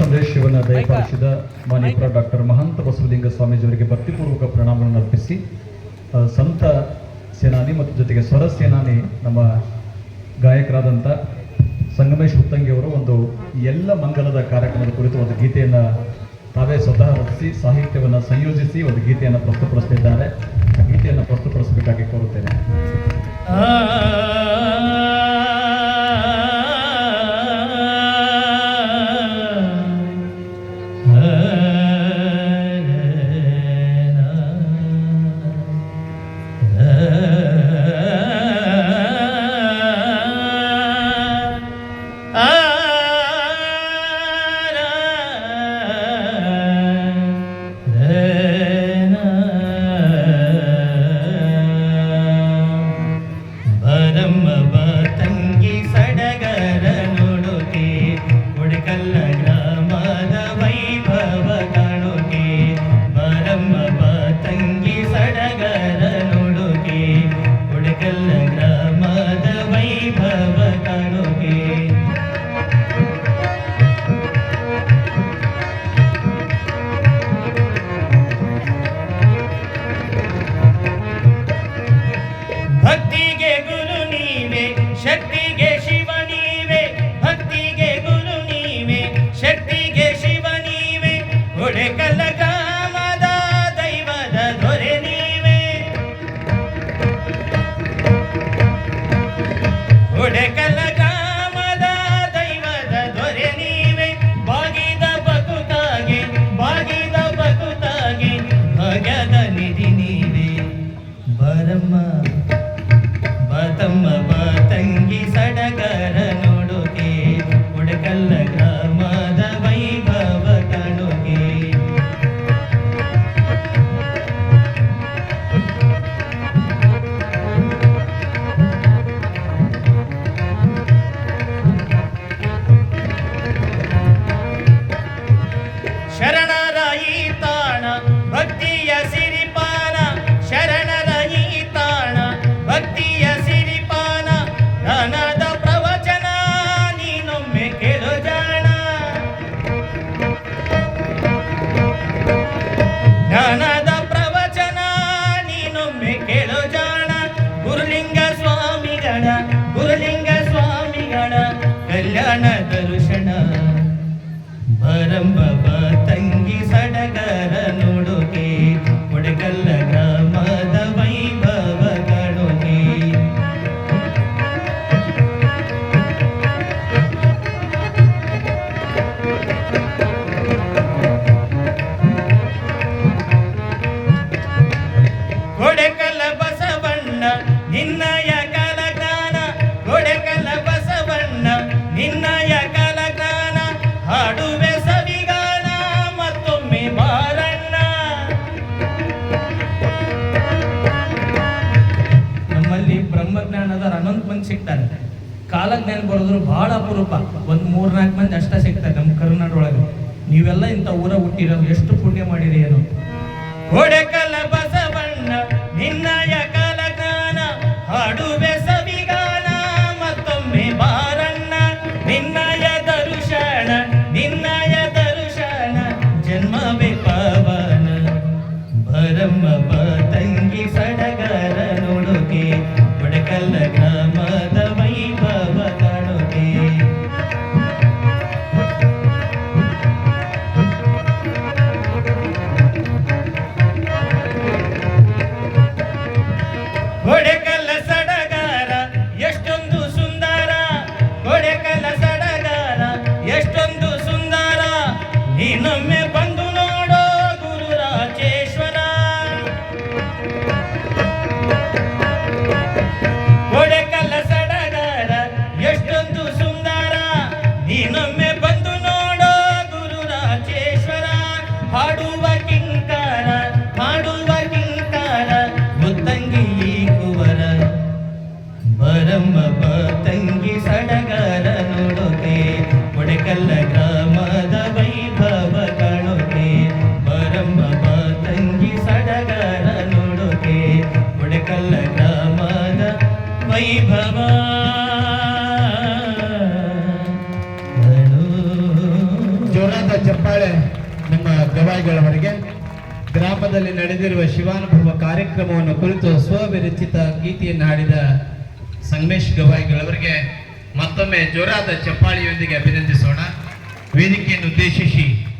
ಸಂದೇಶವನ್ನು ದಯಪಾಲಿಸಿದ ಮಾನ್ಯಪುರ ಡಾಕ್ಟರ್ ಮಹಂತ ಬಸವಲಿಂಗ ಸ್ವಾಮೀಜಿಯವರಿಗೆ ಭಕ್ತಿಪೂರ್ವಕ ಪ್ರಣಾಮಗಳನ್ನು ಅರ್ಪಿಸಿ ಸಂತ ಸೇನಾನಿ ಮತ್ತು ಜೊತೆಗೆ ಸ್ವರ ಸೇನಾನಿ ನಮ್ಮ ಗಾಯಕರಾದಂಥ ಸಂಗಮೇಶ್ ಉತ್ತಂಗಿಯವರು ಒಂದು ಎಲ್ಲ ಮಂಗಲದ ಕಾರ್ಯಕ್ರಮದ ಕುರಿತು ಒಂದು ಗೀತೆಯನ್ನು ತಾವೇ ಸ್ವತಃ ರಚಿಸಿ ಸಾಹಿತ್ಯವನ್ನು ಸಂಯೋಜಿಸಿ ಒಂದು ಗೀತೆಯನ್ನು ಪ್ರಸ್ತುತಪಡಿಸ್ತಿದ್ದಾರೆ. ಆ ಗೀತೆಯನ್ನು ಪ್ರಸ್ತುತಪಡಿಸಬೇಕಾಗಿ ಕೋರುತ್ತೇನೆ. ಬರಮ್ಮ ಮಂದಿ ಸಿಗ್ತಾರೆ. ನೆನಪು ಬರೋದ್ರು ಬಹಳ ಅಪರೂಪ. ಒಂದ್ ಮೂರ್ನಾಲ್ಕು ಮಂದಿ ಅಷ್ಟ ಸಿಗ್ತಾರೆ ನಮ್ಮ ಕರ್ನಾಟಕ ಒಳಗೆ ನೀವೆಲ್ಲ ಇಂಥ ಊರ ಹುಟ್ಟಿರೋ ಎಷ್ಟು ಪುಣ್ಯ ಮಾಡಿರಿ ಏನು? ಹೊಡೆಕಲ ಬಸವಣ್ಣ, ನಿನ್ನಯ ಕಲಗಾನ ಹಾಡುವೆ ಮಾರಮ್ಮ ತಂಗಿ ಸಡಗರ ನೋಡುತ್ತೆ. ಒಡೆಕಲ್ಲ ಗ್ರಾಮದ ವೈಭವ ಕಾಣುತ್ತೆ. ಬರಮ್ಮ ತಂಗಿ ಸಡಗರ ನೋಡುತ್ತೆ. ಒಡೆಕಲ್ಲ ಗ್ರಾಮದ ವೈಭವ. ಜೋರಾದ ಚಪ್ಪಾಳೆ ನಮ್ಮ ಗವಾಯಿಗಳವರೆಗೆ ಗ್ರಾಮದಲ್ಲಿ ನಡೆದಿರುವ ಶಿವಾನುಭವ ಕಾರ್ಯಕ್ರಮವನ್ನು ಕುರಿತು ಸ್ವವಿರಚಿತ ಗೀತೆಯನ್ನು ಹಾಡಿದ ಸಂಗಮೇಶ್ ಗವಾಯಿಗಳವರಿಗೆ ಮತ್ತೊಮ್ಮೆ ಜೋರಾದ ಚಪ್ಪಾಳಿಯೊಂದಿಗೆ ಅಭಿನಂದಿಸೋಣ. ವೇದಿಕೆಯನ್ನು ಉದ್ದೇಶಿಸಿ